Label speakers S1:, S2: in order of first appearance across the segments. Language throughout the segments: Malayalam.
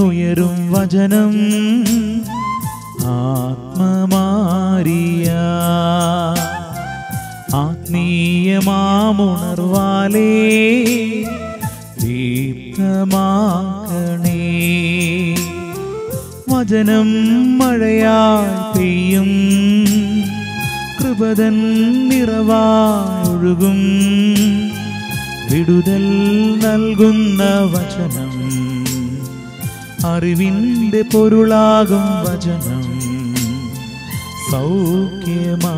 S1: ഉയരും വചനം ആത്മമാരിയ ആത്മീയമാമുണർവാലേ ദീപ്തമാക്കണേ. വചനം മഴയായി പെയ്യും കൃപതൻ നിറവായൊഴുകും വിടുതൽ നൽകുന്ന വചനം അറിവിന്റെ പൊരുളാകും വചനം സൗഖ്യമാ.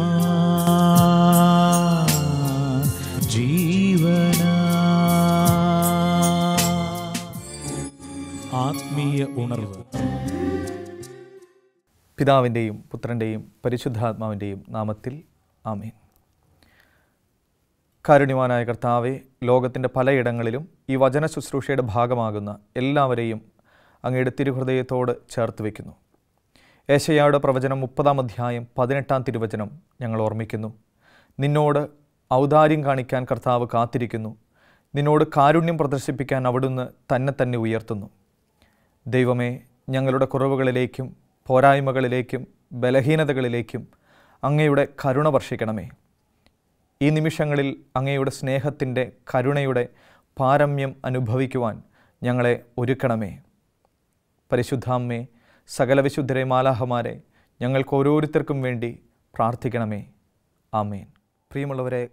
S1: ജീവനാ. ആത്മീയ ഉണർവ്.
S2: പിതാവിന്റെയും പുത്രന്റെയും പരിശുദ്ധാത്മാവിന്റെയും നാമത്തിൽ ആമേൻ. കാരുണ്യവാനായ കർത്താവെ ലോകത്തിന്റെ പലയിടങ്ങളിലും ഈ വചന ശുശ്രൂഷയുടെ ഭാഗമാകുന്ന എല്ലാവരെയും അങ്ങയുടെ തിരുഹൃദയത്തോട് ചേർത്ത് വയ്ക്കുന്നു. ഏശയായുടെ പ്രവചനം മുപ്പതാം അധ്യായം പതിനെട്ടാം തിരുവചനം ഞങ്ങൾ ഓർമ്മിക്കുന്നു. നിന്നോട് ഔദാര്യം കാണിക്കാൻ കർത്താവ് കാത്തിരിക്കുന്നു. നിന്നോട് കാരുണ്യം പ്രദർശിപ്പിക്കാൻ അവിടുന്ന് തന്നെ തന്നെ ഉയർത്തുന്നു. ദൈവമേ ഞങ്ങളുടെ കുറവുകളിലേക്കും പോരായ്മകളിലേക്കും ബലഹീനതകളിലേക്കും അങ്ങയുടെ കരുണ വർഷിക്കണമേ. ഈ നിമിഷങ്ങളിൽ അങ്ങയുടെ സ്നേഹത്തിന്റെ കരുണയുടെ പാരമ്യം അനുഭവിക്കുവാൻ ഞങ്ങളെ ഒരുക്കണമേ. പരിശുദ്ധാമ്മേ സകല വിശുദ്ധരെ മാലാഹമാരെ ഞങ്ങൾക്ക് ഓരോരുത്തർക്കും വേണ്ടി പ്രാർത്ഥിക്കണമേ. ആമേൻ. പ്രിയമുള്ളവരെ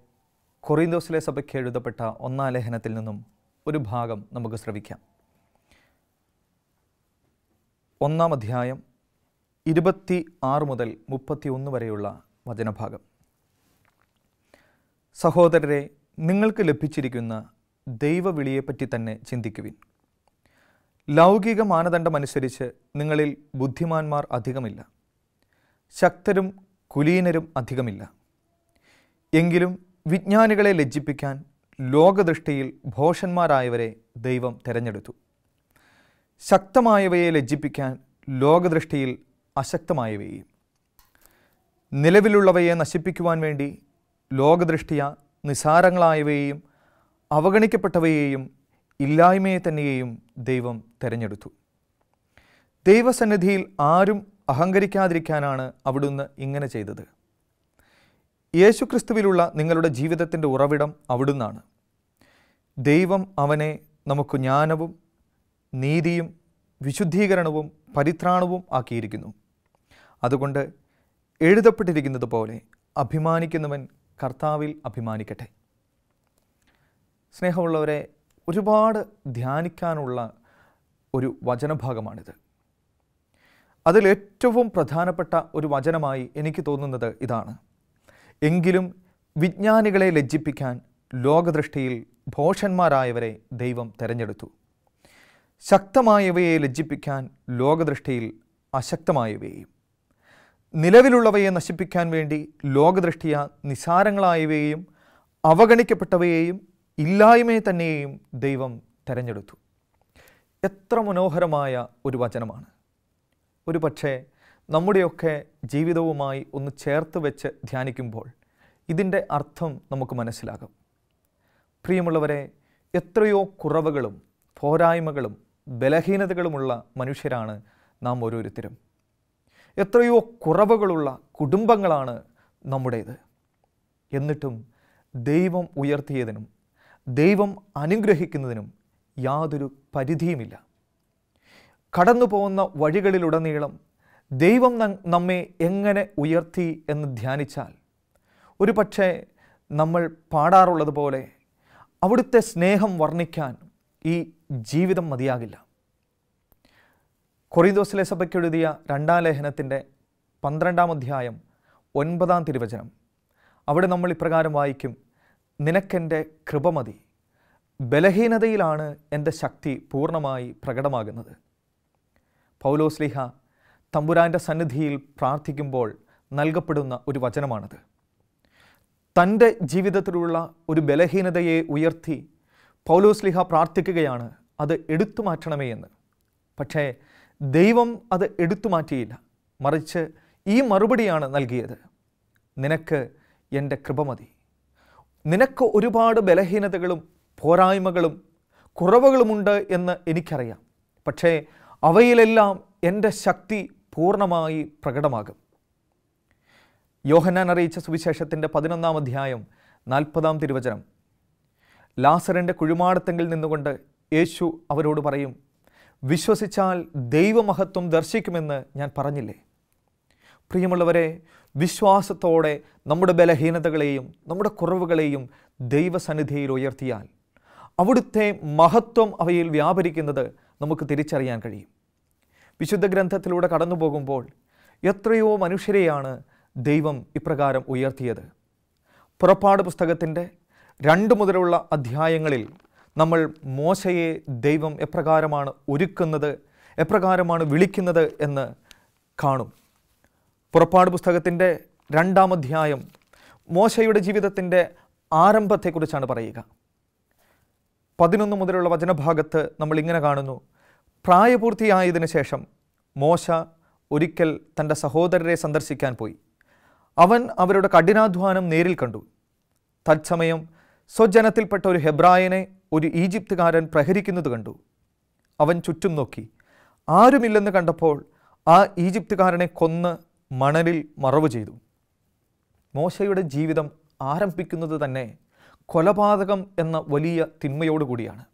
S2: കൊറിന്തോസിലെ സഭയ്ക്ക് എഴുതപ്പെട്ട ഒന്നാം ലേഖനത്തിൽ നിന്നും ഒരു ഭാഗം നമുക്ക് ശ്രവിക്കാം. ഒന്നാം അധ്യായം ഇരുപത്തി ആറ് മുതൽ മുപ്പത്തി ഒന്ന് വരെയുള്ള വചനഭാഗം. സഹോദരരെ നിങ്ങൾക്ക് ലഭിച്ചിരിക്കുന്ന ദൈവവിളിയെപ്പറ്റി തന്നെ ചിന്തിക്കുവിൻ. ലൗകിക മാനദണ്ഡമനുസരിച്ച് നിങ്ങളിൽ ബുദ്ധിമാന്മാർ അധികമില്ല. ശക്തരും കുലീനരും അധികമില്ല. എങ്കിലും വിജ്ഞാനികളെ ലജ്ജിപ്പിക്കാൻ ലോകദൃഷ്ടിയിൽ ഭോഷന്മാരായവരെ ദൈവം തിരഞ്ഞെടുത്തു. ശക്തമായവയെ ലജ്ജിപ്പിക്കാൻ ലോകദൃഷ്ടിയിൽ അശക്തമായവയെയും. നിലവിലുള്ളവയെ നശിപ്പിക്കുവാൻ വേണ്ടി ലോകദൃഷ്ടിയ നിസാരങ്ങളായവയെയും അവഗണിക്കപ്പെട്ടവയെയും ഇല്ലായ്മയെ തന്നെയെയും ദൈവം തിരഞ്ഞെടുത്തു. ദൈവസന്നിധിയിൽ ആരും അഹങ്കരിക്കാതിരിക്കാനാണ് അവിടുന്ന് ഇങ്ങനെ ചെയ്തത്. യേശുക്രിസ്തുവിലുള്ള നിങ്ങളുടെ ജീവിതത്തിന്റെ ഉറവിടം അവിടുന്നാണ്. ദൈവം അവനെ നമുക്ക് ജ്ഞാനവും നീതിയും വിശുദ്ധീകരണവും പരിത്രാണവും ആക്കിയിരിക്കുന്നു. അതുകൊണ്ട് എഴുതപ്പെട്ടിരിക്കുന്നത് പോലെ അഭിമാനിക്കുന്നവൻ കർത്താവിൽ അഭിമാനിക്കട്ടെ. സ്നേഹമുള്ളവരെ ഒരുപാട് ധ്യാനിക്കാനുള്ള ഒരു വചനഭാഗമാണിത്. അതിലേറ്റവും പ്രധാനപ്പെട്ട ഒരു വചനമായി എനിക്ക് തോന്നുന്നത് ഇതാണ്. എങ്കിലും വിജ്ഞാനികളെ ലജ്ജിപ്പിക്കാൻ ലോകദൃഷ്ടിയിൽ ഭോഷന്മാരായവരെ ദൈവം തെരഞ്ഞെടുത്തു. ശക്തമായവയെ ലജ്ജിപ്പിക്കാൻ ലോകദൃഷ്ടിയിൽ അശക്തമായവയെയും. നിലവിലുള്ളവയെ നശിപ്പിക്കാൻ വേണ്ടി ലോകദൃഷ്ടിയ നിസാരങ്ങളായവയെയും അവഗണിക്കപ്പെട്ടവയെയും ഇല്ലായ്മയെ തന്നെയും ദൈവം തെരഞ്ഞെടുത്തു. എത്ര മനോഹരമായ ഒരു വചനമാണ്. ഒരു പക്ഷേ നമ്മുടെയൊക്കെ ജീവിതവുമായി ഒന്ന് ചേർത്ത് വെച്ച് ധ്യാനിക്കുമ്പോൾ ഇതിന്റെ അർത്ഥം നമുക്ക് മനസ്സിലാകും. പ്രിയമുള്ളവരെ എത്രയോ കുറവുകളും പോരായ്മകളും ബലഹീനതകളുമുള്ള മനുഷ്യരാണ് നാം ഓരോരുത്തരും. എത്രയോ കുറവുകളുള്ള കുടുംബങ്ങളാണ് നമ്മുടേത്. എന്നിട്ടും ദൈവം ഉയർത്തിയതിനും ദൈവം അനുഗ്രഹിക്കുന്നതിനും യാതൊരു പരിധിയുമില്ല. കടന്നു പോകുന്ന വഴികളിലുടനീളം ദൈവം നമ്മെ എങ്ങനെ ഉയർത്തി എന്ന് ധ്യാനിച്ചാൽ ഒരു പക്ഷേ നമ്മൾ പാടാറുള്ളത് പോലെ അവിടുത്തെ സ്നേഹം വർണിക്കാൻ ഈ ജീവിതം മതിയാകില്ല. കൊറിന്തോസിലെ സഭയ്ക്കെഴുതിയ രണ്ടാം ലേഖനത്തിന്റെ പന്ത്രണ്ടാം അധ്യായം ഒൻപതാം തിരുവചനം അവിടെ നമ്മൾ ഇപ്രകാരം വായിക്കും. നിനക്കെന്റെ കൃപ മതി. ബലഹീനതയിലാണ് എന്റെ ശക്തി പൂർണമായി പ്രകടമാകുന്നത്. പൗലോസ്ലിഹ തമ്പുരാന്റെ സന്നിധിയിൽ പ്രാർത്ഥിക്കുമ്പോൾ നൽകപ്പെടുന്ന ഒരു വചനമാണത്. തന്റെ ജീവിതത്തിലുള്ള ഒരു ബലഹീനതയെ ഉയർത്തി പൗലോസ്ലിഹ പ്രാർത്ഥിക്കുകയാണ് അത് എടുത്തു മാറ്റണമേ എന്ന്. പക്ഷേ ദൈവം അത് എടുത്തു മാറ്റിയില്ല. മറിച്ച് ഈ മറുപടിയാണ് നൽകിയത്. നിനക്ക് എന്റെ കൃപ മതി. നിനക്ക് ഒരുപാട് ബലഹീനതകളും പോരായ്മകളും കുറവുകളുമുണ്ട് എന്ന് എനിക്കറിയാം. പക്ഷേ അവയിലെല്ലാം എന്റെ ശക്തി പൂർണമായി പ്രകടമാകും. യോഹന്നാൻ അറിയിച്ച സുവിശേഷത്തിന്റെ പതിനൊന്നാം അധ്യായം നാൽപ്പതാം തിരുവചനം. ലാസറിന്റെ കുഴിമാടത്തെങ്കിൽ നിന്നുകൊണ്ട് യേശു അവരോട് പറയും വിശ്വസിച്ചാൽ ദൈവമഹത്വം ദർശിക്കുമെന്ന് ഞാൻ പറഞ്ഞില്ലേ? പ്രിയമുള്ളവരെ വിശ്വാസത്തോടെ നമ്മുടെ ബലഹീനതകളെയും നമ്മുടെ കുറവുകളെയും ദൈവസന്നിധിയിൽ ഉയർത്തിയാൽ അവിടുത്തെ മഹത്വം അവയിൽ വ്യാപരിക്കുന്നത് നമുക്ക് തിരിച്ചറിയാൻ കഴിയും. വിശുദ്ധ ഗ്രന്ഥത്തിലൂടെ കടന്നു പോകുമ്പോൾ എത്രയോ മനുഷ്യരെയാണ് ദൈവം ഇപ്രകാരം ഉയർത്തിയത്. പുറപ്പാട് പുസ്തകത്തിന്റെ രണ്ട് മുതലുള്ള അധ്യായങ്ങളിൽ നമ്മൾ മോശയെ ദൈവം എപ്രകാരമാണ് ഒരുക്കുന്നത് എപ്രകാരമാണ് വിളിക്കുന്നത് എന്ന് കാണും. പുറപ്പാട് പുസ്തകത്തിന്റെ രണ്ടാം അധ്യായം മോശയുടെ ജീവിതത്തിന്റെ ആരംഭത്തെക്കുറിച്ചാണ് പറയുക. പതിനൊന്ന് മുതലുള്ള വചനഭാഗത്ത് നമ്മൾ ഇങ്ങനെ കാണുന്നു. പ്രായപൂർത്തിയായതിനു ശേഷം മോശ ഒരിക്കൽ തന്റെ സഹോദരരെ സന്ദർശിക്കാൻ പോയി. അവൻ അവരുടെ കഠിനാധ്വാനം നേരിൽ കണ്ടു. തത്സമയം സ്വജനത്തിൽപ്പെട്ട ഒരു ഹെബ്രായനെ ഒരു ഈജിപ്തുകാരൻ പ്രഹരിക്കുന്നത് കണ്ടു. അവൻ ചുറ്റും നോക്കി. ആരുമില്ലെന്ന് കണ്ടപ്പോൾ ആ ഈജിപ്തുകാരനെ കൊന്ന് മണലിൽ മറവ് ചെയ്തു. മോശയുടെ ജീവിതം ആരംഭിക്കുന്നത് തന്നെ കൊലപാതകം എന്ന വലിയ തിന്മയോടുകൂടിയാണ്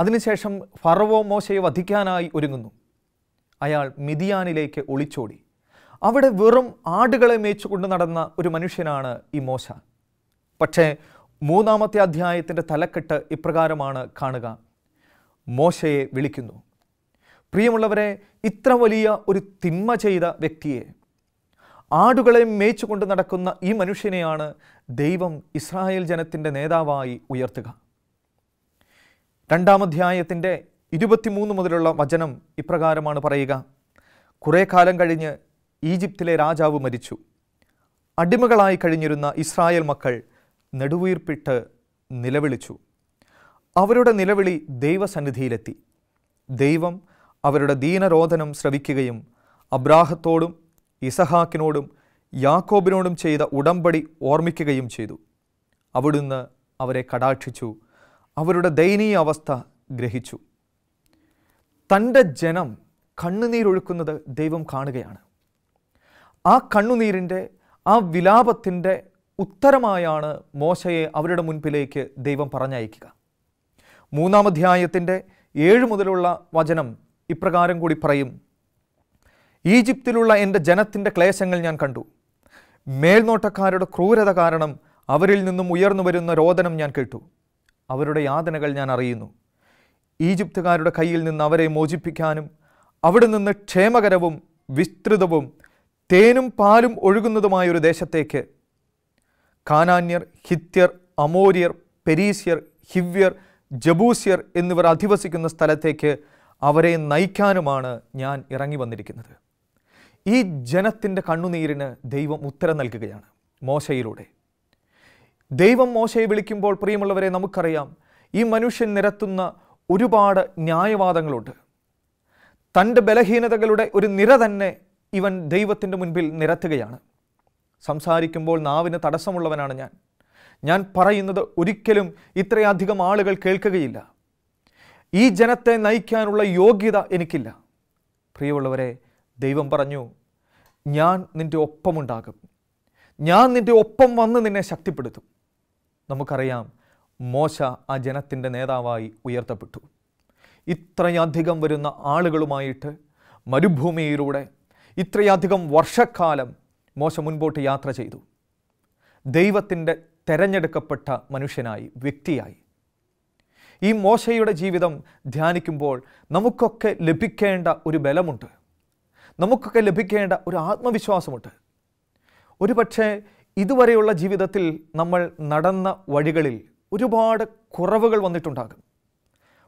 S2: അതിനുശേഷം ഫറവോ മോശയെ വധിക്കാനായി ഒരുങ്ങുന്നു. അയാൾ മിതിയാനിലേക്ക് ഒളിച്ചോടി. അവിടെ വെറും ആടുകളെ മേച്ചുകൊണ്ട് നടന്ന ഒരു മനുഷ്യനാണ് ഈ മോശ. പക്ഷേ മൂന്നാമത്തെ അധ്യായത്തിന്റെ തലക്കെട്ട് ഇപ്രകാരമാണ് കാണുക. മോശയെ വിളിക്കുന്നു. പ്രിയമുള്ളവരെ ഇത്ര വലിയ ഒരു തിന്മ ചെയ്ത വ്യക്തിയെ ആടുകളെ മേച്ചുകൊണ്ട് നടക്കുന്ന ഈ മനുഷ്യനെയാണ് ദൈവം ഇസ്രായേൽ ജനത്തിന്റെ നേതാവായി ഉയർത്തുക. രണ്ടാം അധ്യായത്തിന്റെ ഇരുപത്തിമൂന്ന് മുതലുള്ള വചനം ഇപ്രകാരമാണ് പറയുക. കുറേ കാലം കഴിഞ്ഞ് ഈജിപ്തിലെ രാജാവ് മരിച്ചു. അടിമകളായി കഴിഞ്ഞിരുന്ന ഇസ്രായേൽ മക്കൾ നെടുവീർപ്പിട്ട് നിലവിളിച്ചു. അവരുടെ നിലവിളി ദൈവസന്നിധിയിലെത്തി. ദൈവം അവരുടെ ദീനരോധനം ശ്രവിക്കുകയും അബ്രാഹത്തോടും ഇസഹാക്കിനോടും യാക്കോബിനോടും ചെയ്ത ഉടമ്പടി ഓർമ്മിക്കുകയും ചെയ്തു. അവിടുന്ന് അവരെ കടാക്ഷിച്ചു. അവരുടെ ദയനീയ അവസ്ഥ ഗ്രഹിച്ചു. തന്റെ ജനം കണ്ണുനീരൊഴുക്കുന്നത് ദൈവം കാണുകയാണ്. ആ കണ്ണുനീരിന്റെ ആ വിലാപത്തിന്റെ ഉത്തരമായാണ് മോശയെ അവരുടെ മുൻപിലേക്ക് ദൈവം പറഞ്ഞയക്കുക. മൂന്നാം അധ്യായത്തിന്റെ ഏഴ് മുതലുള്ള വചനം ഇപ്രകാരം കൂടി പറയും. ഈജിപ്തിലുള്ള എന്റെ ജനത്തിന്റെ ക്ലേശങ്ങൾ ഞാൻ കണ്ടു. മേൽനോട്ടക്കാരുടെ ക്രൂരത കാരണം അവരിൽ നിന്നും ഉയർന്നു വരുന്ന രോദനം ഞാൻ കേട്ടു. അവരുടെ യാതനകൾ ഞാൻ അറിയുന്നു. ഈജിപ്തുകാരുടെ കയ്യിൽ നിന്ന് അവരെ മോചിപ്പിക്കാനും അവിടെ നിന്ന് ക്ഷേമകരവും വിസ്തൃതവും തേനും പാലും ഒഴുകുന്നതുമായൊരു ദേശത്തേക്ക്. കാനാന്യർ ഹിത്യർ അമോര്യർ പെരീസ്യർ ഹിവ്യർ ജബൂസ്യർ എന്നിവർ അധിവസിക്കുന്ന സ്ഥലത്തേക്ക് അവരെ നയിക്കാനുമാണ് ഞാൻ ഇറങ്ങി വന്നിരിക്കുന്നത്. ഈ ജനത്തിന്റെ കണ്ണുനീരിന് ദൈവം ഉത്തരം നൽകുകയാണ് മോശയിലൂടെ. ദൈവം മോശയെ വിളിക്കുമ്പോൾ പ്രിയമുള്ളവരെ നമുക്കറിയാം ഈ മനുഷ്യൻ നിരത്തുന്ന ഒരുപാട് ന്യായവാദങ്ങളുണ്ട്. തന്റെ ബലഹീനതകളുടെ ഒരു നിര തന്നെ ഇവൻ ദൈവത്തിന്റെ മുൻപിൽ നിരത്തുകയാണ്. സംസാരിക്കുമ്പോൾ നാവിന് തടസ്സമുള്ളവനാണ് ഞാൻ. ഞാൻ പറയുന്നത് ഒരിക്കലും ഇത്രയധികം ആളുകൾ കേൾക്കുകയില്ല. ഈ ജനത്തെ നയിക്കാനുള്ള യോഗ്യത എനിക്കില്ല. പ്രിയമുള്ളവരെ ദൈവം പറഞ്ഞു ഞാൻ നിന്റെ ഒപ്പമുണ്ടാകും. ഞാൻ നിന്റെ ഒപ്പം വന്ന് നിന്നെ ശക്തിപ്പെടുത്തും. നമുക്കറിയാം മോശ ആ ജനത്തിന്റെ നേതാവായി ഉയർത്തപ്പെട്ടു. ഇത്രയധികം വരുന്ന ആളുകളുമായിട്ട് മരുഭൂമിയിലൂടെ ഇത്രയധികം വർഷക്കാലം മോശ മുൻപോട്ട് യാത്ര ചെയ്തു. ദൈവത്തിന്റെ തെരഞ്ഞെടുക്കപ്പെട്ട മനുഷ്യനായി വ്യക്തിയായി. ഈ മോശയുടെ ജീവിതം ധ്യാനിക്കുമ്പോൾ നമുക്കൊക്കെ ലഭിക്കേണ്ട ഒരു ബലമുണ്ട്. നമുക്കൊക്കെ ലഭിക്കേണ്ട ഒരു ആത്മവിശ്വാസമുണ്ട്. ഒരുപക്ഷെ ഇതുവരെയുള്ള ജീവിതത്തിൽ നമ്മൾ നടന്ന വഴികളിൽ ഒരുപാട് കുറവുകൾ വന്നിട്ടുണ്ടാകും.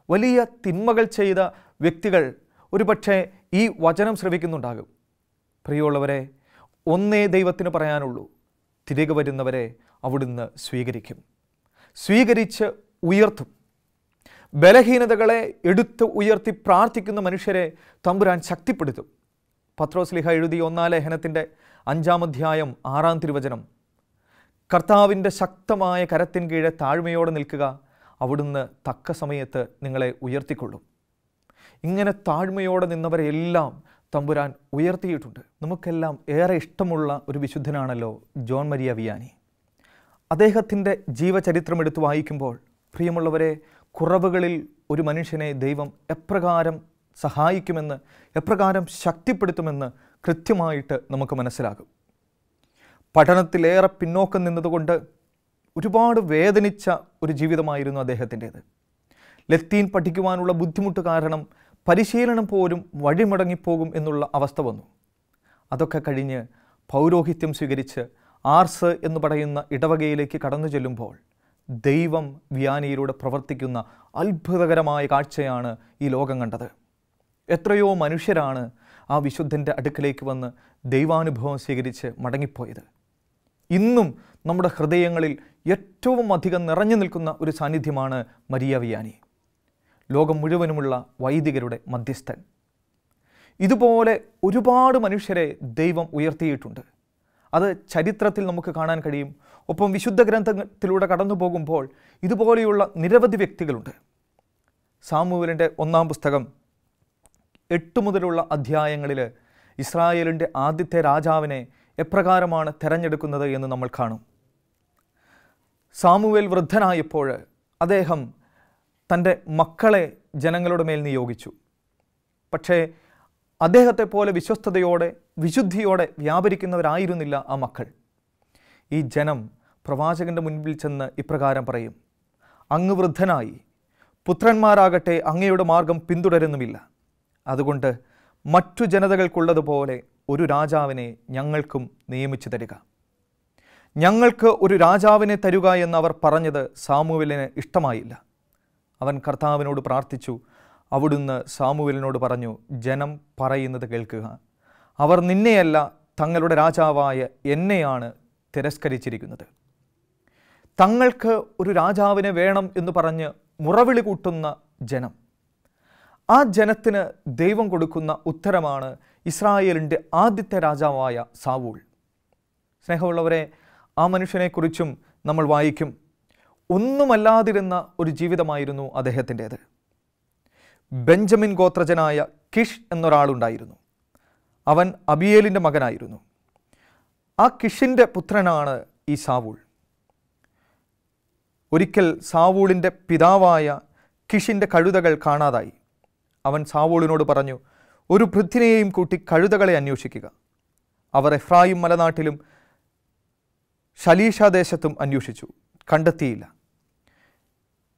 S2: വലിയ തിന്മകൾ ചെയ്ത വ്യക്തികൾ ഒരുപക്ഷെ ഈ വചനം ശ്രവിക്കുന്നുണ്ടാകും. പ്രിയമുള്ളവരെ ഒന്നേ ദൈവത്തിന് പറയാനുള്ളൂ തിരികെ വരുന്നവരെ അവിടുന്ന് സ്വീകരിക്കും. സ്വീകരിച്ച് ഉയർത്തും. ബലഹീനതകളെ എടുത്ത് ഉയർത്തി പ്രാർത്ഥിക്കുന്ന മനുഷ്യരെ തമ്പുരാൻ ശക്തിപ്പെടുത്തും. പത്രോസ്ലിഹ എഴുതിയ ഒന്നാം ലേഖനത്തിന്റെ അഞ്ചാം അധ്യായം ആറാം തിരുവചനം. കർത്താവിന്റെ ശക്തമായ കരത്തിൻ കീഴെ താഴ്മയോടെ നിൽക്കുക അവിടുന്ന് തക്ക സമയത്ത് നിങ്ങളെ ഉയർത്തിക്കൊള്ളും. ഇങ്ങനെ താഴ്മയോടെ നിന്നവരെല്ലാം തമ്പുരാൻ ഉയർത്തിയിട്ടുണ്ട്. നമുക്കെല്ലാം ഏറെ ഇഷ്ടമുള്ള ഒരു വിശുദ്ധനാണല്ലോ ജോൺ മരിയ വിയാനി. അദ്ദേഹത്തിന്റെ ജീവചരിത്രം എടുത്ത് വായിക്കുമ്പോൾ പ്രിയമുള്ളവരെ കുറവുകളിൽ ഒരു മനുഷ്യനെ ദൈവം എപ്രകാരം സഹായിക്കുമെന്ന് എപ്രകാരം ശക്തിപ്പെടുത്തുമെന്ന് കൃത്യമായിട്ട് നമുക്ക് മനസ്സിലാകും. പഠനത്തിലേറെ പിന്നോക്കം നിന്നതുകൊണ്ട് ഒരുപാട് വേദനിച്ച ഒരു ജീവിതമായിരുന്നു അദ്ദേഹത്തിന്റേത്. ലത്തീൻ പഠിക്കുവാനുള്ള ബുദ്ധിമുട്ട് കാരണം പരിശീലനം പോലും വഴിമുടങ്ങിപ്പോകും എന്നുള്ള അവസ്ഥ വന്നു. അതൊക്കെ കഴിഞ്ഞ് പൗരോഹിത്യം സ്വീകരിച്ച് ആർസ് എന്ന് പറയുന്ന ഇടവകയിലേക്ക് കടന്നു ചെല്ലുമ്പോൾ ദൈവം വ്യാനിയിലൂടെ പ്രവർത്തിക്കുന്ന അത്ഭുതകരമായ കാഴ്ചയാണ് ഈ ലോകം കണ്ടത്. എത്രയോ മനുഷ്യരാണ് ആ വിശുദ്ധന്റെ അടുക്കലേക്ക് വന്ന് ദൈവാനുഭവം സ്വീകരിച്ച് മടങ്ങിപ്പോയത്. ഇന്നും നമ്മുടെ ഹൃദയങ്ങളിൽ ഏറ്റവും അധികം നിറഞ്ഞു നിൽക്കുന്ന ഒരു സാന്നിധ്യമാണ് മരിയ വിയാനി. ലോകം മുഴുവനുമുള്ള വൈദികരുടെ മധ്യസ്ഥൻ. ഇതുപോലെ ഒരുപാട് മനുഷ്യരെ ദൈവം ഉയർത്തിയിട്ടുണ്ട്. അത് ചരിത്രത്തിൽ നമുക്ക് കാണാൻ കഴിയും. ഒപ്പം വിശുദ്ധ ഗ്രന്ഥത്തിലൂടെ കടന്നു പോകുമ്പോൾ ഇതുപോലെയുള്ള നിരവധി വ്യക്തികളുണ്ട്. സാമൂവലിന്റെ ഒന്നാം പുസ്തകം എട്ട് മുതലുള്ള അധ്യായങ്ങളിൽ ഇസ്രായേലിന്റെ ആദ്യത്തെ രാജാവിനെ എപ്രകാരമാണ് തിരഞ്ഞെടുക്കുന്നത് എന്ന് നമ്മൾ കാണും. സാമുവേൽ വൃദ്ധനായപ്പോൾ അദ്ദേഹം തന്റെ മക്കളെ ജനങ്ങളുടെ മേൽ നിയോഗിച്ചു. പക്ഷേ അദ്ദേഹത്തെ പോലെ വിശ്വസ്തയോടെ വിശുദ്ധിയോടെ വ്യാപരിക്കുന്നവരായിരുന്നില്ല ആ മക്കൾ. ഈ ജനം പ്രവാചകന്റെ മുൻപിൽ ചെന്ന് ഇപ്രകാരം പറയും അങ്ങ് വൃദ്ധനായി പുത്രന്മാരാകട്ടെ അങ്ങയുടെ മാർഗം പിന്തുടരുന്നുമില്ല. അതുകൊണ്ട് മറ്റു ജനതകൾക്കുള്ളതുപോലെ ഒരു രാജാവിനെ ഞങ്ങൾക്കും നിയമിച്ചു തരിക. ഞങ്ങൾക്ക് ഒരു രാജാവിനെ തരുക എന്ന് അവർ പറഞ്ഞത് സാമുവലിന് ഇഷ്ടമായില്ല. അവൻ കർത്താവിനോട് പ്രാർത്ഥിച്ചു അവിടുന്ന് സാമുവലിനോട് പറഞ്ഞു ജനം പറയുന്നത് കേൾക്കുക. അവർ നിന്നെയല്ല തങ്ങളുടെ രാജാവായ എന്നെയാണ് തിരസ്കരിച്ചിരിക്കുന്നത്. തങ്ങൾക്ക് ഒരു രാജാവിനെ വേണം എന്ന് പറഞ്ഞ് മുറവിളി കൂട്ടുന്ന ജനം. ആ ജനത്തിന് ദൈവം കൊടുക്കുന്ന ഉത്തരമാണ് ഇസ്രായേലിന്റെ ആദ്യത്തെ രാജാവായ സാവൂൾ. സ്നേഹമുള്ളവരെ ആ മനുഷ്യനെക്കുറിച്ചും നമ്മൾ വായിക്കും. ഒന്നുമല്ലാതിരുന്ന ഒരു ജീവിതമായിരുന്നു അദ്ദേഹത്തിന്റേത്. Benjamin ഗോത്രജനായ Kish എന്നൊരാളുണ്ടായിരുന്നു. അവൻ അബിയേലിന്റെ മകനായിരുന്നു. ആ കിഷിന്റെ പുത്രനാണ് ഈ സാവൂൾ. ഒരിക്കൽ സാവൂളിന്റെ പിതാവായ കിഷിന്റെ കഴുതകൾ കാണാതായി. അവൻ സാവൂളിനോട് പറഞ്ഞു ഒരു പൃഥ്വിനെയും കൂട്ടി കഴുതകളെ അന്വേഷിക്കുക. അവർ എഫ്രായിം മലനാട്ടിലും ശലീഷ ദേശത്തും അന്വേഷിച്ചു. കണ്ടെത്തിയില്ല.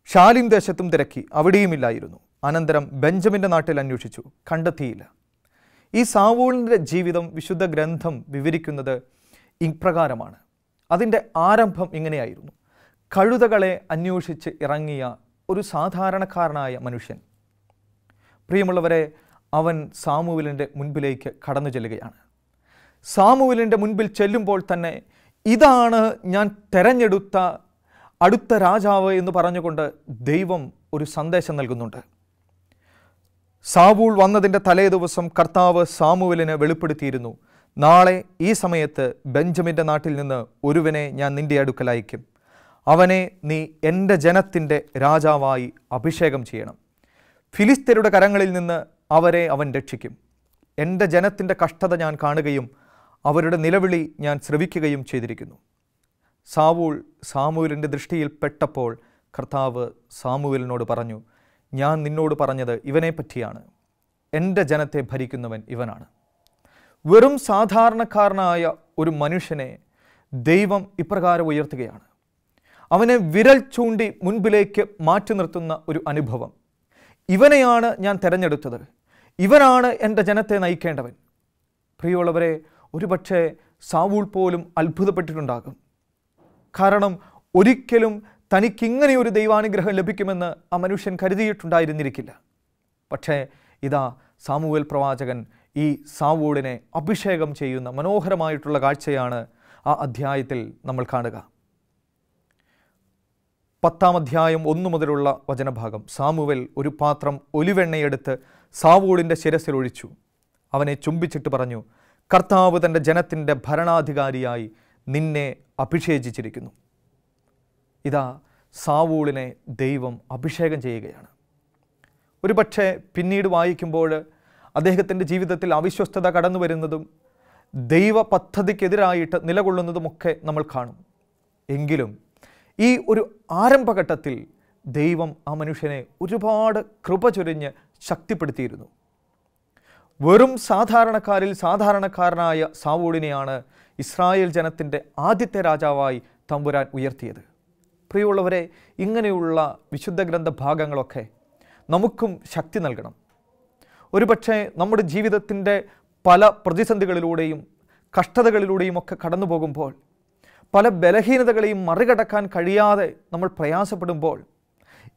S2: ഷാലിം ദേശത്തും തിരക്കി. അവിടെയുമില്ലായിരുന്നു അനന്തരം ബെഞ്ചമിന്റെ നാട്ടിൽ അന്വേഷിച്ചു. കണ്ടെത്തിയില്ല. ഈ സാവൂളിന്റെ ജീവിതം വിശുദ്ധ ഗ്രന്ഥം വിവരിക്കുന്നത് ഇപ്രകാരമാണ്. അതിന്റെ ആരംഭം ഇങ്ങനെയായിരുന്നു. കഴുതകളെ അന്വേഷിച്ച് ഇറങ്ങിയ ഒരു സാധാരണക്കാരനായ മനുഷ്യൻ. പ്രിയമുള്ളവരെ അവൻ സാമുവിലിന്റെ മുൻപിലേക്ക് കടന്നു ചെല്ലുകയാണ്. സാമുവിലിന്റെ മുൻപിൽ ചെല്ലുമ്പോൾ തന്നെ ഇതാണ് ഞാൻ തെരഞ്ഞെടുത്ത അടുത്ത രാജാവ് എന്ന് പറഞ്ഞുകൊണ്ട് ദൈവം ഒരു സന്ദേശം നൽകുന്നുണ്ട്. സാവൂൾ വന്നതിന്റെ തലേ ദിവസം കർത്താവ് സാമുവലിന് വെളിപ്പെടുത്തിയിരുന്നു. നാളെ ഈ സമയത്ത് ബെഞ്ചമിന്റെ നാട്ടിൽ നിന്ന് ഒരുവനെ ഞാൻ നിന്റെ അടുക്കൽ അയക്കും അവനെ നീ എന്റെ ജനത്തിന്റെ രാജാവായി അഭിഷേകം ചെയ്യണം. ഫിലിസ്തീനയുടെ കരങ്ങളിൽ നിന്ന് അവരെ അവൻ രക്ഷിക്കും. എന്റെ ജനത്തിന്റെ കഷ്ടത ഞാൻ കാണുകയും അവരുടെ നിലവിളി ഞാൻ ശ്രവിക്കുകയും ചെയ്തിരിക്കുന്നു. സാവൂൾ സാമുവിലിന്റെ ദൃഷ്ടിയിൽ പെട്ടപ്പോൾ കർത്താവ് സാമുവിലിനോട് പറഞ്ഞു ഞാൻ നിന്നോട് പറഞ്ഞത് ഇവനെ പറ്റിയാണ് എന്റെ ജനത്തെ ഭരിക്കുന്നവൻ ഇവനാണ്. വെറും സാധാരണക്കാരനായ ഒരു മനുഷ്യനെ ദൈവം ഇപ്രകാരം ഉയർത്തുകയാണ്. അവനെ വിരൽ ചൂണ്ടി മുൻപിലേക്ക് മാറ്റി നിർത്തുന്ന ഒരു അനുഭവം. ഇവനെയാണ് ഞാൻ തിരഞ്ഞെടുത്തത്. ഇവനാണ് എന്റെ ജനത്തെ നയിക്കേണ്ടവൻ. പ്രിയമുള്ളവരെ ഒരുപക്ഷെ സാവൂൾ പോലും അത്ഭുതപ്പെട്ടിട്ടുണ്ടാകും. കാരണം ഒരിക്കലും തനിക്കിങ്ങനെ ഒരു ദൈവാനുഗ്രഹം ലഭിക്കുമെന്ന് ആ മനുഷ്യൻ കരുതിയിട്ടുണ്ടായിരുന്നിരിക്കില്ല. പക്ഷേ ഇതാ സാമൂവൽ പ്രവാചകൻ ഈ സാവൂളിനെ അഭിഷേകം ചെയ്യുന്ന മനോഹരമായിട്ടുള്ള കാഴ്ചയാണ് ആ അധ്യായത്തിൽ നമ്മൾ കാണുക. പത്താം അധ്യായം ഒന്നു മുതലുള്ള വചനഭാഗം. സാമുവൽ ഒരു പാത്രം ഒലിവെണ്ണയെടുത്ത് സാവൂളിന്റെ ശിരസിൽ ഒഴിച്ചു. അവനെ ചുംബിച്ചിട്ട് പറഞ്ഞു കർത്താവ് തന്റെ ജനത്തിന്റെ ഭരണാധികാരിയായി നിന്നെ അഭിഷേചിച്ചിരിക്കുന്നു. ഇതാ സാവൂളിനെ ദൈവം അഭിഷേകം ചെയ്യുകയാണ്. ഒരുപക്ഷെ പിന്നീട് വായിക്കുമ്പോൾ അദ്ദേഹത്തിന്റെ ജീവിതത്തിൽ അവിശ്വസ്തത കടന്നു വരുന്നതും ദൈവ പദ്ധതിക്കെതിരായിട്ട് നിലകൊള്ളുന്നതുമൊക്കെ നമ്മൾ കാണും. എങ്കിലും ഈ ഒരു ആരംഭഘട്ടത്തിൽ ദൈവം ആ മനുഷ്യനെ ഒരുപാട് കൃപ ചൊരിഞ്ഞ് ശക്തിപ്പെടുത്തിയിരുന്നു. വെറും സാധാരണക്കാരിൽ സാധാരണക്കാരനായ സാവൂളിനെയാണ് ഇസ്രായേൽ ജനത്തിന്റെ ആദ്യത്തെ രാജാവായി തമ്പുരാൻ ഉയർത്തിയത്. പ്രിയമുള്ളവരെ ഇങ്ങനെയുള്ള വിശുദ്ധ ഗ്രന്ഥ ഭാഗങ്ങളൊക്കെ നമുക്കും ശക്തി നൽകണം. ഒരുപക്ഷെ നമ്മുടെ ജീവിതത്തിന്റെ പല പ്രതിസന്ധികളിലൂടെയും കഷ്ടതകളിലൂടെയും ഒക്കെ കടന്നു പോകുമ്പോൾ പല ബലഹീനതകളെയും മറികടക്കാൻ കഴിയാതെ നമ്മൾ പ്രയാസപ്പെടുമ്പോൾ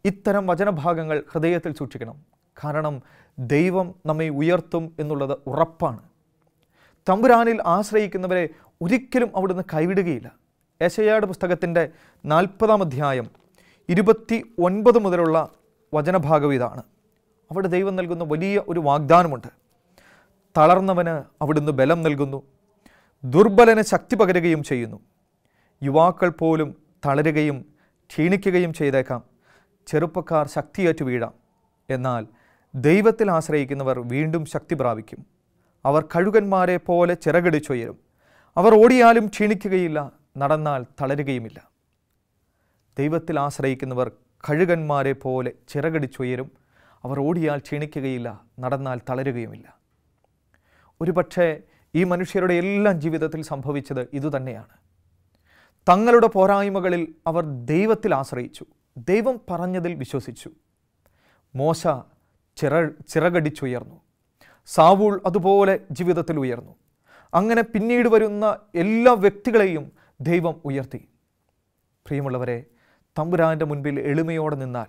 S2: ഇത്തരം വചനഭാഗങ്ങൾ ഹൃദയത്തിൽ സൂക്ഷിക്കണം. കാരണം ദൈവം നമ്മെ ഉയർത്തും എന്നുള്ളത് ഉറപ്പാണ്. തമ്പുരാനിൽ ആശ്രയിക്കുന്നവരെ ഒരിക്കലും അവിടുന്ന് കൈവിടുകയില്ല. യശയാട് പുസ്തകത്തിന്റെ നാൽപ്പതാം അധ്യായം ഇരുപത്തി ഒൻപത് മുതലുള്ള വചനഭാഗം ഇതാണ്. അവിടെ ദൈവം നൽകുന്ന വലിയ ഒരു വാഗ്ദാനമുണ്ട്. തളർന്നവന് അവിടുന്ന് ബലം നൽകുന്നു. ദുർബലന് ശക്തി പകരുകയും ചെയ്യുന്നു. യുവാക്കൾ പോലും തളരുകയും ക്ഷീണിക്കുകയും ചെയ്തേക്കാം. ചെറുപ്പക്കാർ ശക്തിയേറ്റു വീഴാം. എന്നാൽ ദൈവത്തിൽ ആശ്രയിക്കുന്നവർ വീണ്ടും ശക്തി പ്രാപിക്കും. അവർ കഴുകന്മാരെ പോലെ ചിറകടിച്ചുയരും. അവർ ഓടിയാലും ക്ഷീണിക്കുകയില്ല. നടന്നാൽ തളരുകയുമില്ല. ദൈവത്തിൽ ആശ്രയിക്കുന്നവർ കഴുകന്മാരെ പോലെ ചിറകടിച്ചുയരും. അവർ ഓടിയാൽ ക്ഷീണിക്കുകയില്ല നടന്നാൽ തളരുകയുമില്ല. ഒരുപക്ഷെ ഈ മനുഷ്യരുടെ എല്ലാം ജീവിതത്തിൽ സംഭവിച്ചത് ഇതുതന്നെയാണ് തങ്ങളുടെ പോരായ്മകളിൽ അവർ ദൈവത്തിൽ ആശ്രയിച്ചു ദൈവം പറഞ്ഞതിൽ വിശ്വസിച്ചു. മോശ ചിറ ചിറകടിച്ചുയർന്നു. സാവൂൾ അതുപോലെ ജീവിതത്തിൽ ഉയർന്നു. അങ്ങനെ പിന്നീട് വരുന്ന എല്ലാ വ്യക്തികളെയും ദൈവം ഉയർത്തി. പ്രിയമുള്ളവരെ തമ്പുരാന്റെ മുൻപിൽ എളിമയോടെ നിന്നാൽ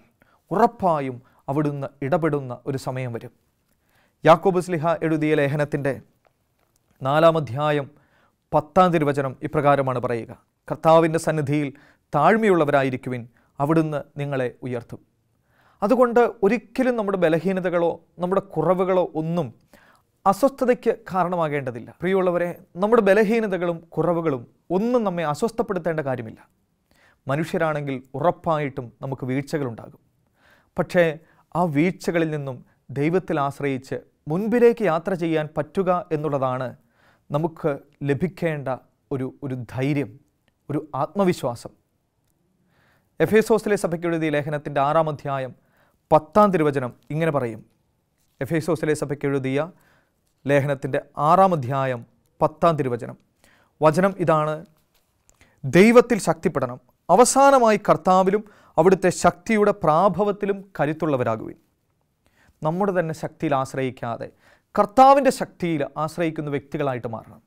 S2: ഉറപ്പായും അവിടുന്ന് ഇടപെടുന്ന ഒരു സമയം വരും. യാക്കോബ് സ്ലിഹ എഴുതിയ ലേഖനത്തിന്റെ നാലാമധ്യായം പത്താം തിരുവചനം ഇപ്രകാരമാണ് പറയുക. കർത്താവിന്റെ സന്നിധിയിൽ താഴ്മയുള്ളവരായിരിക്കുവിൻ അവിടുന്ന് നിങ്ങളെ ഉയർത്തും. അതുകൊണ്ട് ഒരിക്കലും നമ്മുടെ ബലഹീനതകളോ നമ്മുടെ കുറവുകളോ ഒന്നും അസ്വസ്ഥതയ്ക്ക് കാരണമാകേണ്ടതില്ല. പ്രിയമുള്ളവരെ നമ്മുടെ ബലഹീനതകളും കുറവുകളും ഒന്നും നമ്മെ അസ്വസ്ഥപ്പെടുത്തേണ്ട കാര്യമില്ല. മനുഷ്യരാണെങ്കിൽ ഉറപ്പായിട്ടും നമുക്ക് വീഴ്ചകളുണ്ടാകും. പക്ഷേ ആ വീഴ്ചകളിൽ നിന്നും ദൈവത്തിൽ ആശ്രയിച്ച് മുൻപിലേക്ക് യാത്ര ചെയ്യാൻ പറ്റുക എന്നുള്ളതാണ് നമുക്ക് ലഭിക്കേണ്ട ഒരു ഒരു ധൈര്യം ഒരു ആത്മവിശ്വാസം. എഫ് എഫേസോസിലെ സഭയ്ക്ക് എഴുതിയ ലേഖനത്തിന്റെ ആറാം അധ്യായം പത്താം തിരുവചനം ഇങ്ങനെ പറയും. എഫ് എഫേസോസിലെ സഭയ്ക്ക് എഴുതിയ ലേഖനത്തിന്റെ ആറാം അധ്യായം പത്താം തിരുവചനം. വചനം ഇതാണ്. ദൈവത്തിൽ ശക്തിപ്പെടണം. അവസാനമായി കർത്താവിലും അവിടുത്തെ ശക്തിയുടെ പ്രാഭവത്തിലും കരുത്തുള്ളവരാകുവിൻ. നമ്മുടെ തന്നെ ശക്തിയിൽ ആശ്രയിക്കാതെ കർത്താവിന്റെ ശക്തിയിൽ ആശ്രയിക്കുന്ന വ്യക്തികളായിട്ട് മാറണം.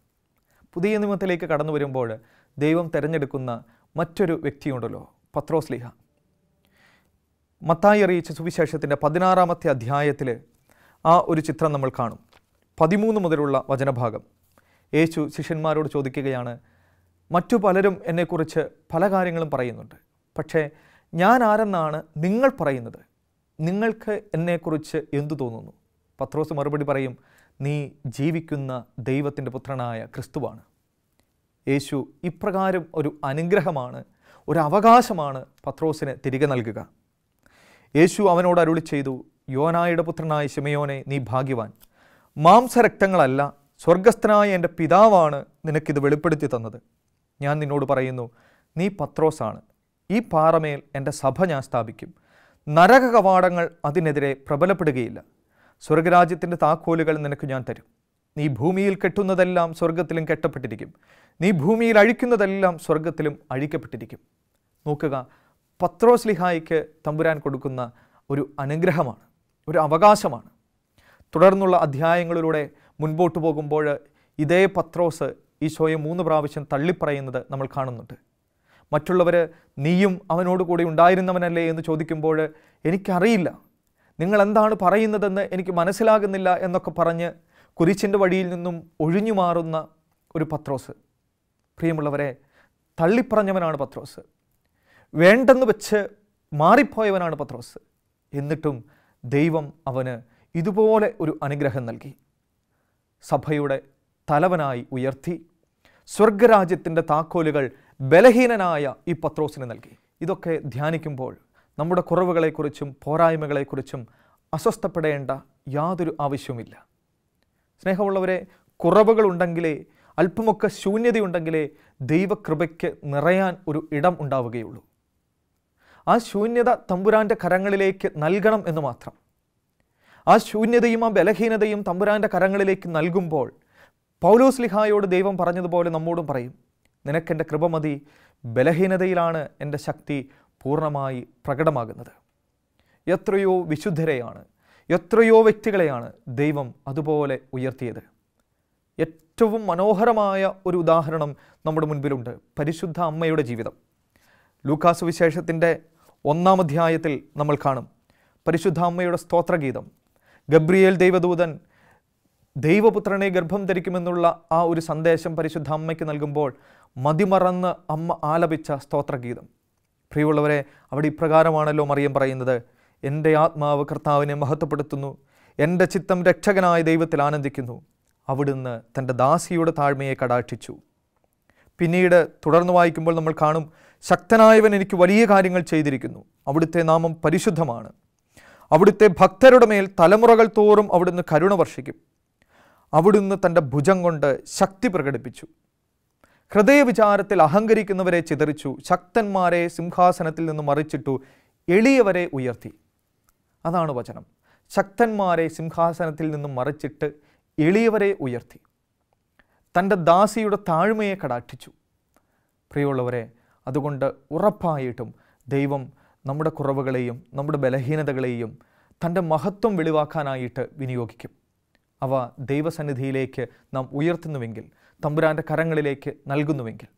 S2: പുതിയ നിയമത്തിലേക്ക് കടന്നു വരുമ്പോൾ ദൈവം തിരഞ്ഞെടുക്കുന്ന മറ്റൊരു വ്യക്തിയുണ്ടല്ലോ പത്രോസ്ലിഹ മത്തായി അറിയിച്ച സുവിശേഷത്തിന്റെ പതിനാറാമത്തെ അധ്യായത്തിൽ ആ ഒരു ചിത്രം നമ്മൾ കാണും. പതിമൂന്ന് മുതലുള്ള വചനഭാഗം. യേശു ശിഷ്യന്മാരോട് ചോദിക്കുകയാണ് മറ്റു പലരും എന്നെക്കുറിച്ച് പല കാര്യങ്ങളും പറയുന്നുണ്ട്. പക്ഷേ ഞാൻ ആരെന്നാണ് നിങ്ങൾ പറയുന്നത്? നിങ്ങൾക്ക് എന്നെക്കുറിച്ച് എന്തു തോന്നുന്നു? പത്രോസ് മറുപടി പറയും നീ ജീവിക്കുന്ന ദൈവത്തിന്റെ പുത്രനായ ക്രിസ്തുവാണ്. യേശു ഇപ്രകാരം ഒരു അനുഗ്രഹമാണ് ഒരു അവകാശമാണ് പത്രോസിന് തിരികെ നൽകുക. യേശു അവനോട് അരുളി ചെയ്തു യോനായുടെ പുത്രനായ ശിമയോനെ നീ ഭാഗ്യവാൻ. മാംസരക്തങ്ങളല്ല സ്വർഗസ്ഥനായ എന്റെ പിതാവാണ് നിനക്കിത് വെളിപ്പെടുത്തി തന്നത്. ഞാൻ നിന്നോട് പറയുന്നു നീ പത്രോസാണ്. ഈ പാറമേൽ എന്റെ സഭ ഞാൻ സ്ഥാപിക്കും. നരക കവാടങ്ങൾ അതിനെതിരെ പ്രബലപ്പെടുകയില്ല. സ്വർഗരാജ്യത്തിന്റെ താക്കോലുകൾ നിനക്ക് ഞാൻ തരും. നീ ഭൂമിയിൽ കെട്ടുന്നതെല്ലാം സ്വർഗത്തിലും കെട്ടപ്പെട്ടിരിക്കും. നീ ഭൂമിയിൽ അഴിക്കുന്നതെല്ലാം സ്വർഗത്തിലും അഴിക്കപ്പെട്ടിരിക്കും. നോക്കുക പത്രോസ്ലിഹായിക്ക് തമ്പുരാൻ കൊടുക്കുന്ന ഒരു അനുഗ്രഹമാണ് ഒരു അവകാശമാണ്. തുടർന്നുള്ള അധ്യായങ്ങളിലൂടെ മുൻപോട്ട് പോകുമ്പോൾ ഇതേ പത്രോസ് ഈശോയെ മൂന്ന് പ്രാവശ്യം തള്ളിപ്പറയുന്നത് നമ്മൾ കാണുന്നുണ്ട്. മറ്റുള്ളവർ നീയും അവനോട് കൂടി ഉണ്ടായിരുന്നവനല്ലേ? എന്ന് ചോദിക്കുമ്പോൾ എനിക്കറിയില്ല. നിങ്ങൾ എന്താണ് പറയുന്നതെന്ന് എനിക്ക് മനസ്സിലാകുന്നില്ല എന്നൊക്കെ പറഞ്ഞ് കുരിശിന്റെ വഴിയിൽ നിന്നും ഒഴിഞ്ഞു മാറുന്ന ഒരു പത്രോസ്. പ്രിയമുള്ളവരെ തള്ളിപ്പറഞ്ഞവനാണ് പത്രോസ്. വേണ്ടെന്ന് വെച്ച് മാറിപ്പോയവനാണ് പത്രോസ്. എന്നിട്ടും ദൈവം അവന് ഇതുപോലെ ഒരു അനുഗ്രഹം നൽകി. സഭയുടെ തലവനായി ഉയർത്തി സ്വർഗരാജ്യത്തിന്റെ താക്കോലുകൾ ബലഹീനനായ ഈ പത്രോസിന് നൽകി. ഇതൊക്കെ ധ്യാനിക്കുമ്പോൾ നമ്മുടെ കുറവുകളെക്കുറിച്ചും പോരായ്മകളെക്കുറിച്ചും അസ്വസ്ഥപ്പെടേണ്ട യാതൊരു ആവശ്യവുമില്ല. സ്നേഹമുള്ളവരെ കുറവുകളുണ്ടെങ്കിലേ അല്പമൊക്കെ ശൂന്യതയുണ്ടെങ്കിലേ ദൈവകൃപയ്ക്ക് നിറയാൻ ഒരു ഇടം ഉണ്ടാവുകയുള്ളൂ. ആ ശൂന്യത തമ്പുരാന്റെ കരങ്ങളിലേക്ക് നൽകണം എന്ന് മാത്രം. ആ ശൂന്യതയും ആ ബലഹീനതയും തമ്പുരാന്റെ കരങ്ങളിലേക്ക് നൽകുമ്പോൾ പൗലോസ് ലിഹായോട് ദൈവം പറഞ്ഞതുപോലെ നമ്മോടും പറയും നിനക്കെന്റെ കൃപ മതി ബലഹീനതയിലാണ് എന്റെ ശക്തി പൂർണമായി പ്രകടമാകുന്നത്. എത്രയോ വിശുദ്ധരെയാണ് എത്രയോ വ്യക്തികളെയാണ് ദൈവം അതുപോലെ ഉയർത്തിയത്. ഏറ്റവും മനോഹരമായ ഒരു ഉദാഹരണം നമ്മുടെ മുൻപിലുണ്ട് പരിശുദ്ധ അമ്മയുടെ ജീവിതം. ലൂക്കാസ് വിശേഷത്തിന്റെ ഒന്നാം അധ്യായത്തിൽ നമ്മൾ കാണും പരിശുദ്ധ അമ്മയുടെ സ്തോത്രഗീതം. ഗബ്രിയേൽ ദൈവദൂതൻ ദൈവപുത്രനെ ഗർഭം ധരിക്കുമെന്നുള്ള ആ ഒരു സന്ദേശം പരിശുദ്ധ അമ്മയ്ക്ക് നൽകുമ്പോൾ മതിമറന്ന് അമ്മ ആലപിച്ച സ്തോത്രഗീതം. പ്രിയമുള്ളവരെ അവിടെ ഇപ്രകാരമാണല്ലോ മറിയം പറയുന്നത്. എന്റെ ആത്മാവ് കർത്താവിനെ മഹത്വപ്പെടുത്തുന്നു. എന്റെ ചിത്തം രക്ഷകനായ ദൈവത്തിൽ ആനന്ദിക്കുന്നു. അവിടുന്ന് തന്റെ ദാസിയുടെ താഴ്മയെ കടാക്ഷിച്ചു. പിന്നീട് തുടർന്ന് വായിക്കുമ്പോൾ നമ്മൾ കാണും ശക്തനായവൻ എനിക്ക് വലിയ കാര്യങ്ങൾ ചെയ്തിരിക്കുന്നു. അവിടുത്തെ നാമം പരിശുദ്ധമാണ്. അവിടുത്തെ ഭക്തരുടെ മേൽ തലമുറകൾ തോറും അവിടുന്ന് കരുണ വർഷിക്കും. അവിടുന്ന് തന്റെ ഭുജം കൊണ്ട് ശക്തി പ്രകടിപ്പിച്ചു. ഹൃദയവിചാരത്തിൽ അഹങ്കരിക്കുന്നവരെ ചിതറിച്ചു ശക്തന്മാരെ സിംഹാസനത്തിൽ നിന്ന് മറിച്ചിട്ടു എളിയവരെ ഉയർത്തി. അതാണ് വചനം. ശക്തന്മാരെ സിംഹാസനത്തിൽ നിന്നും മറിച്ചിട്ട് എളിയവരെ ഉയർത്തി. തന്റെ ദാസിയുടെ താഴ്മയെ കടാക്ഷിച്ചു. പ്രിയമുള്ളവരെ അതുകൊണ്ട് ഉറപ്പായിട്ടും ദൈവം നമ്മുടെ കുറവുകളെയും നമ്മുടെ ബലഹീനതകളെയും തന്റെ മഹത്വം വെളിവാക്കാനായിട്ട് വിനിയോഗിക്കും. അവ ദൈവസന്നിധിയിലേക്ക് നാം ഉയർത്തുന്നുവെങ്കിൽ തമ്പുരാന്റെ കരങ്ങളിലേക്ക് നൽകുന്നുവെങ്കിൽ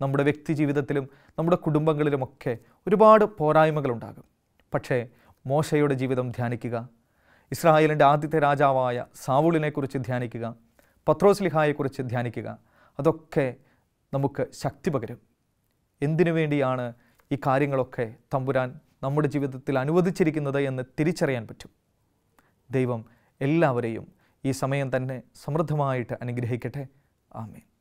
S2: നമ്മുടെ വ്യക്തി ജീവിതത്തിലും നമ്മുടെ കുടുംബങ്ങളിലുമൊക്കെ ഒരുപാട് പോരായ്മകളുണ്ടാകും. പക്ഷേ മോശയുടെ ജീവിതം ധ്യാനിക്കുക ഇസ്രായേലിന്റെ ആദ്യത്തെ രാജാവായ സാവൂളിനെക്കുറിച്ച് ധ്യാനിക്കുക പത്രോസ്ലിഹായെക്കുറിച്ച് ധ്യാനിക്കുക അതൊക്കെ നമുക്ക് ശക്തി പകരും. എന്തിനു വേണ്ടിയാണ് ഈ കാര്യങ്ങളൊക്കെ തമ്പുരാൻ നമ്മുടെ ജീവിതത്തിൽ അനുവദിച്ചിരിക്കുന്നത് എന്ന് തിരിച്ചറിയാൻ പറ്റും. ദൈവം എല്ലാവരെയും ഈ സമയം തന്നെ സമൃദ്ധമായിട്ട് അനുഗ്രഹിക്കട്ടെ. ആമേൻ.